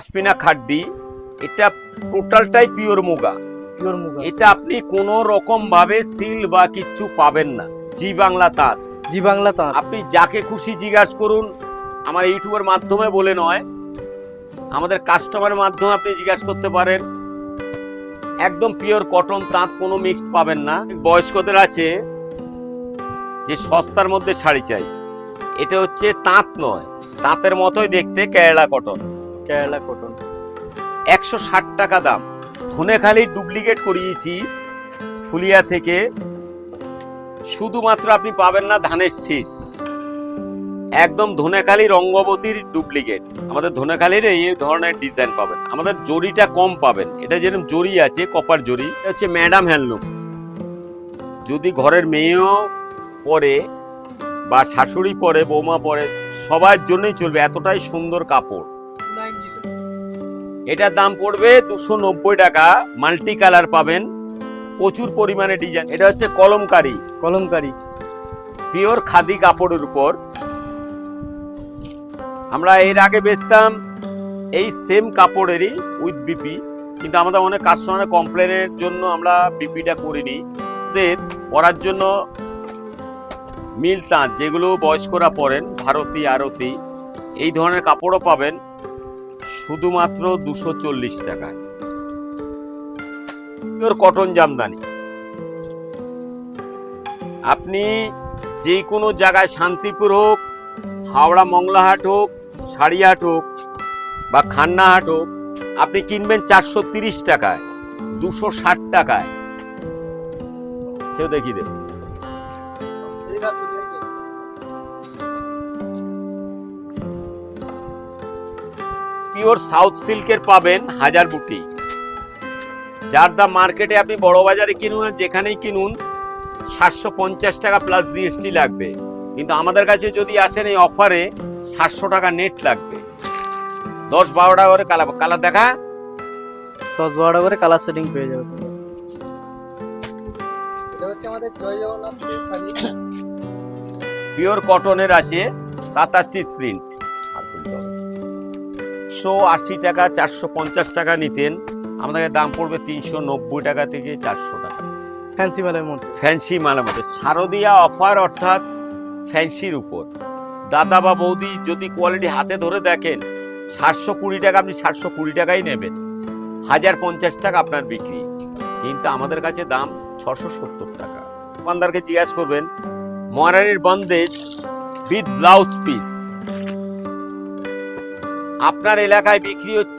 পশমিনা খাড্ডি এটা টোটালটাই pure muga. Pure muga. এটা আপনি কোনো রকম ভাবে সিল বা কিচ্ছু পাবেন না। জি বাংলা তাঁত। জি বাংলা তাঁত। আপনি যাকে খুশি জিজ্ঞাসা করুন আমার ইউটিউবের মাধ্যমে বলে নয় আমাদের কাস্টমারের মাধ্যমে আপনি জিজ্ঞাসা করতে পারেন। একদম পিওর কটন তাঁত কোনো মিক্সড পাবেন না। বয়স্কদের আছে যে সস্তার মধ্যে শাড়ি চাই। এটা হচ্ছে তাঁত নয় তাঁতের মতোই দেখতে কেরালা কটন কেরালা কটন একশো ষাট টাকা দাম। ধনেখালি ডুপ্লিকেট করিয়েছি ফুলিয়া থেকে। শুধুমাত্র আপনি পাবেন না ধানের শীষ। একদম ধনেখালি রঙ্গবতীর ডুপ্লিকেট আমাদের ধনেখালির এই ধরনের ডিজাইন পাবেন। আমাদের জরিটা কম পাবেন। এটা যেরকম জরি আছে কপার জরি এটা হচ্ছে ম্যাডাম হ্যান্ডলুম যদি ঘরের মেয়েও পরে বা শাশুড়ি পরে, বৌমা পরে, সবার জন্যই চলবে, এতটাই সুন্দর কাপড়। এটার দাম পড়বে দুশো নব্বই টাকা। মাল্টি কালার পাবেন। প্রচুর পরিমাণে ডিজাইন। এটা হচ্ছে কলমকারি। কলমকারি। পিওর খাদি কাপড়ের উপর। আমরা এর আগে বেচতাম এই সেম কাপড়েরই উইথ বিপি। কিন্তু আমাদের অনেক কাস্টমারের কমপ্লেনের জন্য আমরা বিপিটা করিনি। পরার জন্য মিল তাঁত যেগুলো বয়স্করা পরেন ভারতী আরতি এই ধরনের কাপড়ও পাবেন। শুধুমাত্র দুশো চল্লিশ টাকায়। কটন জামদানি। আপনি যে কোনো জায়গায় শান্তিপুর হোক, হাওড়া মংলাহাট হোক, সারিয়াহাট হোক, বা খান্নাহাট হোক, আপনি কিনবেন চারশো তিরিশ টাকায়, দুশো ষাট টাকায়। সেও দেখিয়ে দেব। পিওর সাউথ সিল্কের পাবেন হাজার বুটি। যার দাম মার্কেটে আপনি বড় বাজারে কিনুন আর যেখানেই কিনুন সাতশো পঞ্চাশ টাকা প্লাস জিএসটি লাগবে। কিন্তু আমাদের কাছে যদি আসেন এই অফারে সাতশো টাকা নেট লাগবে। দশ বারো টাকা করে কালার কালার দেখা। দশ বারো করে কালার সেটিং পেয়ে যাবে। এটা হচ্ছে আমাদের জয় জগন্নাথ পিওর কটনের আছে তাতাশি প্রিন্ট একশো আশি টাকা চারশো পঞ্চাশ টাকা নিতেন। আমাদের দাম পড়বে তিনশো নব্বই টাকা থেকে চারশো টাকা। ফ্যান্সি মালের মধ্যে? ফ্যান্সি মালের মধ্যে। শারদিয়া অফার অর্থাৎ ফ্যান্সির উপর। দাদা বা বৌদি যদি কোয়ালিটি হাতে ধরে দেখেন সাতশো কুড়ি টাকা আপনি সাতশো কুড়ি টাকাই নেবেন। হাজার পঞ্চাশ টাকা আপনার বিক্রি। কিন্তু আমাদের কাছে দাম ছশো সত্তর টাকা। দোকানদারকে জিজ্ঞাসা করবেন মহারানীর বন্দেজ উইথ ব্লাউজ পিস আপনার এলাকায় বিক্রি হচ্ছে